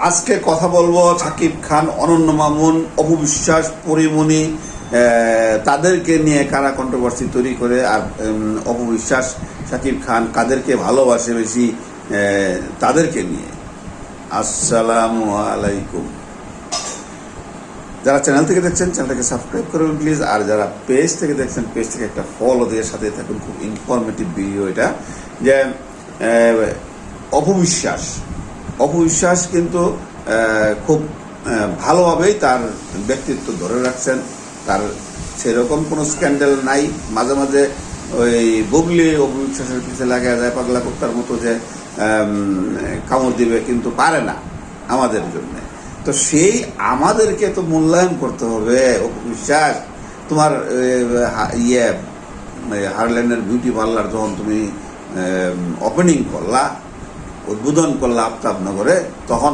আজকে কথা বলব সাকিব খান অনন্য মামুন অপবিশ্বাস পরিমণি তাদেরকে নিয়ে কারা কন্ট্রোভার্সি তৈরি করে আর উম, অপবিশ্বাস সাকিব খান কাদেরকে ভালোবাসে বেশি তাদেরকে নিয়ে। আসসালামু আলাইকুম। যারা চ্যানেল থেকে দেখছেন চ্যানেলটাকে সাবস্ক্রাইব করবেন প্লিজ আর যারা পেজ থেকে দেখছেন পেজ থেকে একটা ফলো দিয়ে সাথে থাকুন খুব ইনফরমেটিভ ভিডিও এটা। যে অপবিশ্বাস অপবিশ্বাস কিন্তু খুব ভালোভাবেই তার ব্যক্তিত্ব ধরে রাখছেন। তার সেরকম কোনো স্ক্যান্ডেল নাই। মাঝে মাঝে ওই বুবলি অপবিশ্বাসের পিছিয়ে লাগা যায় পাগলা কুত্তার মতো যে কামড় দিবে, কিন্তু পারে না আমাদের জন্য। তো সেই আমাদেরকে তো মূল্যায়ন করতে হবে, অপবিশ্বাস। তোমার ইয়ে হারল্যান্ডের বিউটি পার্লার যখন তুমি ওপেনিং করলা উদ্বোধন করলা আফতাবনগরে তখন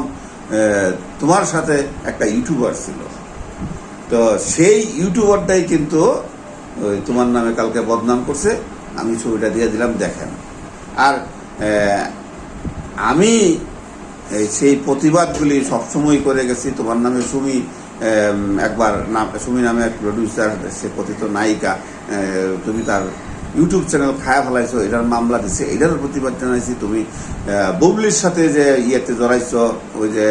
তোমার সাথে একটা ইউটিউবার ছিল। তো সেই ইউটিউবারটাই কিন্তু তোমার নামে কালকে বদনাম করছে, আমি ছবিটা দিয়ে দিলাম, দেখেন। আর আমি সেই প্রতিবাদগুলি সবসময় করে গেছি, তোমার নামে সুমি একবার নাম, সুমি নামে এক প্রডিউসার সে কথিত নায়িকা তুমি তার ইউটিউব চ্যানেল খায়া ফেলাইছো, এটার মামলা দিছে, এটার প্রতিবাদ জানাইছি তুমি। বুবলির সাথে যে ইয়েতে জড়াইছো, ওই যে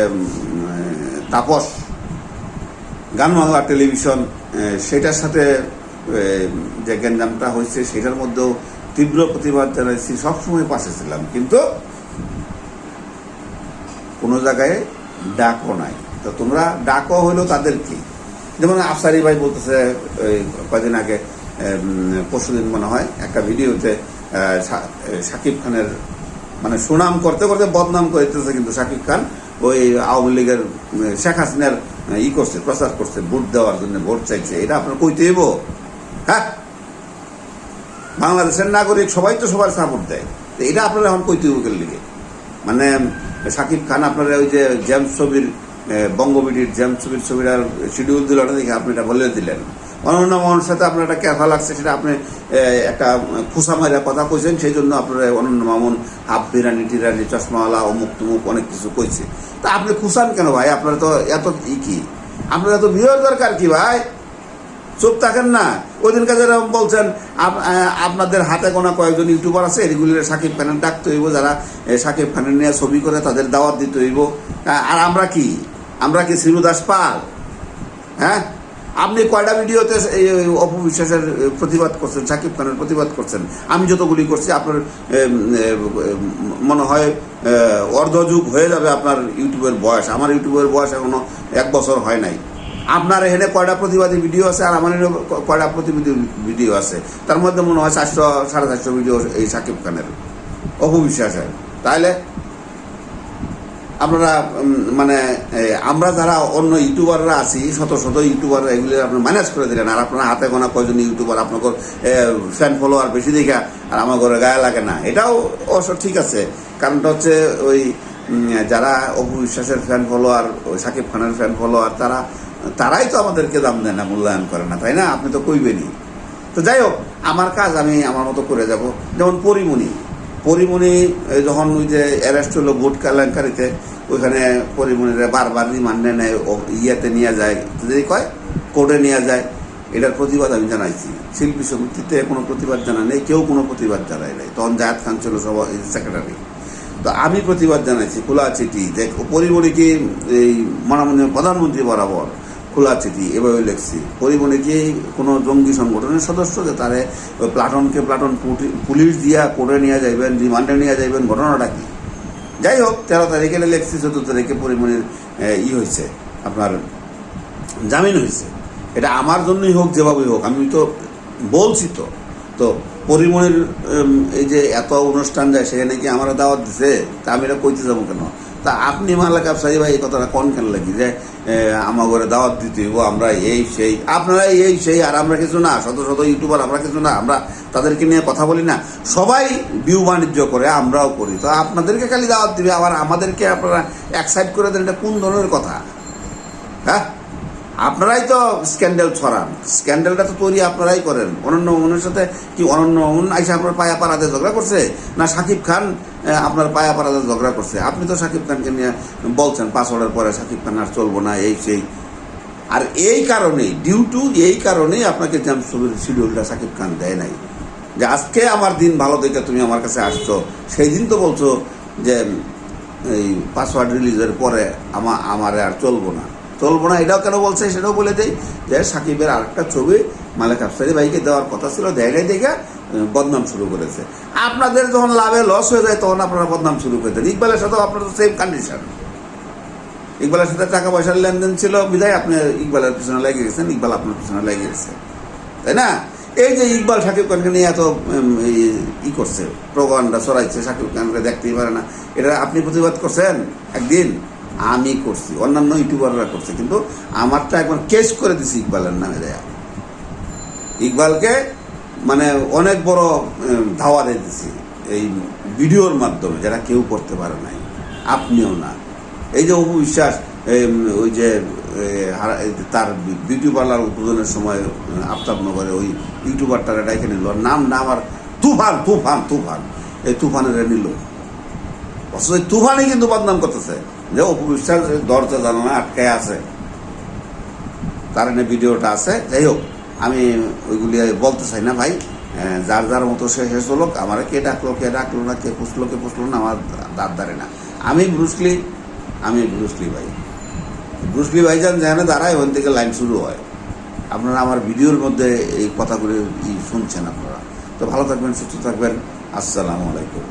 তাপস গান বাংলা টেলিভিশন সেটার সাথে যে গ্যাঞ্জামটা হয়েছে, সেটার মধ্যেও তীব্র প্রতিবাদ জানাইছি, সবসময় পাশে ছিলাম। কিন্তু কোনো জায়গায় ডাকও নাই। তো তোমরা ডাকও হইল তাদের কি যেমন আফসারি ভাই বলতেছে এই কয়দিন আগে পরশুদিন মনে হয় একটা ভিডিওতে আহ, সা- এ, শাকিব খানের মানে সুনাম করতে করতে বদনাম করতেছে কিন্তু শাকিব খান। ওই আওয়ামী লীগের শেখ হাসিনার ই করছে প্রচার করছে ভোট দেওয়ার জন্য ভোট চাইছে। এটা আপনার কইতে হইব? হ্যাঁ? বাংলাদেশের নাগরিক সবাই তো সবার সাপোর্ট দেয়। তো এটা আপনারা এখন কইতে লিগে? মানে সাকিব খান আপনারা ওই যে জেমস ছবির এ, বঙ্গবিডির জেমস ছবির শিডিউল দিল না দেখে আপনি এটা বলে দিলেন। অনন্য মোহনের সাথে আপনার একটা ক্যাফা লাগছে সেটা আপনি একটা খুসা মারা কথা কইছেন সেই জন্য আপনার অনন্য মামুন হাফ বিরানি টিরানি চশমাওয়ালা অমুক তুমুক অনেক কিছু কইছে। তা আপনি খুসান কেন ভাই? আপনার তো এত ই কি? আপনার এত বিয়ের দরকার কি ভাই? চুপ থাকেন না। ওই দিনকে যেরকম বলছেন আপ- আপনাদের হাতে গোনা কয়েকজন ইউটিউবার আছে রেগুলার সাকিব খানের ডাকতে হইব যারা সাকিব খানের নিয়ে ছবি করে তাদের দাওয়াত দিতে হইব। আর আমরা কি? আমরা কি শ্রীনুদাস পাল? হ্যাঁ? আপনি কয়টা ভিডিওতে এই অপবিশ্বাসের প্রতিবাদ করছেন, সাকিব খানের প্রতিবাদ করছেন? আমি যতগুলি করছি, আপনার মনে হয় অর্ধযুগ হয়ে যাবে আপনার ইউটিউবের বয়স। আমার ইউটিউবের বয়স এখনও এক বছর হয় নাই। আপনার এখানে কয়টা প্রতিবাদী ভিডিও আছে আর আমার এখানে কয়টা প্রতিবাদী ভিডিও আছে? তার মধ্যে মনে হয় চারশো, সাড়ে চারশো ভিডিও এই সাকিব খানের। অপবিশ্বাসের। তাহলে আপনারা মানে আমরা যারা অন্য ইউটিউবাররা আছি, শত শত ইউটিউবার এগুলি আপনি ম্যানেজ করে দিলেন। আর আপনার হাতে গোনা কয়জন ইউটিউবার আপনার ফ্যান ফলোয়ার বেশি দেখা, আর আমার ঘরে গায়ে লাগে না। এটাও অবশ্য ঠিক আছে। কারণটা হচ্ছে ওই যারা অপু বিশ্বাসের ফ্যান ফলোয়ার ওই সাকিব খানের ফ্যান ফলোয়ার তারা, তারাই তো আমাদেরকে দাম দেয় না, মূল্যায়ন করে না, তাই না? আপনি তো কইবেনই। তো যাই হোক, আমার কাজ আমি আমার মতো করে যাব। যেমন পরিমণি পরিমণি যখন ওই যে অ্যারেস্ট হলো ভোট কেলেঙ্কারিতে, ওইখানে পরিমণিরা বারবার রিমান্ডে নেয় ইয়েতে নিয়ে যায়। যদি কয় কোর্টে নিয়ে যায়। এটার প্রতিবাদ আমি জানাইছি। শিল্পী সমিতিতে কোনো প্রতিবাদ জানা নেই, কেউ কোনো প্রতিবাদ জানায় নাই। তখন জায়দ খান ছিল সভা সেক্রেটারি তো আমি প্রতিবাদ জানাইছি, খোলা চিঠি যে পরিমণিকে এই মাননীয় প্রধানমন্ত্রী বরাবর খোলা চিঠি এভাবে লিখছি। পরিমণি কি কোনো জঙ্গি সংগঠনের সদস্য যে তারে প্লাটনকে প্লাটন পুলিশ দিয়া করে নিয়ে যাইবেন, রিমান্ডে নিয়ে যাইবেন, ঘটনাটা কি? যাই হোক, তেরো তারিখে লিখছি, চোদ্দ তারিখে পরিমণির ই হয়েছে আপনার জামিন হয়েছে এটা আমার জন্যই হোক, যেভাবেই হোক, আমি তো বলছি তো। তো পরিমণির এই যে এত অনুষ্ঠান যায়, সেখানে কি আমার দাওয়াত দিছে? তা আমি এটা কইতে যাব কেন? তা আপনি মালাক আফসারি ভাই এই কথাটা কন কেন লাগি? যে আমার ঘরে দাওয়াত দিতে হইব, আমরা এই সেই, আপনারা এই সেই, আর আমরা কিছু না, শত শত ইউটিউবার, আমরা কিছু না, আমরা তাদেরকে নিয়ে কথা বলি না। সবাই বিউ বাণিজ্য করে, আমরাও করি। তো আপনাদেরকে খালি দাওয়াত দিবে, আবার আমাদেরকে আপনারা এক সাইড করে দেন, এটা কোন ধরনের কথা? হ্যাঁ? আপনারাই তো স্ক্যান্ডেল ছড়ান। স্ক্যান্ডেলটা তো তৈরি আপনারাই করেন। অনন্য মনের সাথে কি অনন্য মন আইসা আপনার পায়া পাড়াতে ঝগড়া করছে? না সাকিব খান আপনার পায়া পাড়াতে ঝগড়া করছে। আপনি তো সাকিব খানকে নিয়ে বলছেন পাসওয়ার্ডের পরে সাকিব খান আর চলবো না, এই সেই। আর এই কারণেই ডিউ টু এই কারণেই আপনাকে জ্যাম ছবির শিডিউলটা সাকিব খান দেয় নাই। যে আজকে আমার দিন ভালো দেখে তুমি আমার কাছে আসছো, সেই দিন তো বলছো যে এই পাসওয়ার্ড রিলিজের পরে আমার আমার আর চলবো না। চলবো না, এটাও কেন বলছে? সেটাও বলে দেয় যে, সাকিবের আরেকটা ছবি মালিক আফসারি ভাইকে দেওয়ার কথা ছিল, দেয় নাই দেখে বদনাম শুরু করেছে। আপনাদের যখন লাভে লস হয়ে যায়, তখন আপনারা বদনাম শুরু করে দেন। ইকবালের সাথেও আপনার সেম কন্ডিশন ইকবালের সাথে টাকা পয়সার লেনদেন ছিল, বিধায় আপনি ইকবালের পিছনে লেগে গেছেন, ইকবাল আপনার পিছনে লেগে গেছে। তাই না? এই যে ইকবাল শাকিব খানকে নিয়ে এত ই করছে প্রোগান্ডা ছড়াইছে, শাকিব খানকে দেখতেই পারে না। এটা আপনি প্রতিবাদ করছেন? একদিন? আমি করছি। অন্যান্য ইউটিউবাররা করছে। কিন্তু আমারটা একবার কেস করে দিছি ইকবালের নামে দেয়া। ইকবালকে মানে অনেক বড় ধাওয়া দিয়ে দিছি এই ভিডিওর মাধ্যমে, যেটা কেউ করতে পারে নাই, আপনিও না। এই যে অপবিশ্বাস ওই যে তার বিউটি পার্লার উদ্বোধনের সময় আফতাবনগরে ওই ইউটিউবারটার ডাইকে নিল। ওর নাম না আমার, তুফান তুফান তুফান। এই তুফানের নিল। অথচ ওই তুফানই কিন্তু বদনাম করতেছে। যে অপবিশ্বাস দরজা জানালা আটকায় আছে। তার এনে ভিডিওটা আছে। যাই হোক আমি ওইগুলি বলতে চাই না ভাই। যার যার মতো সে শেষ হলো আমার কে ডাকলো কে ডাকলো না, কে পুষলো কে পুষলো না, আমার দাঁত দাঁড়ে না। আমি ব্রুসলি আমি ব্রুসলি ভাই। ব্রুসলি ভাই যান যেখানে দাঁড়ায়, ওখান থেকে লাইন শুরু হয়। আপনারা আমার ভিডিওর মধ্যে এই কথাগুলি শুনছেন আপনারা। তো ভালো থাকবেন, সুস্থ থাকবেন। আসসালামু আলাইকুম।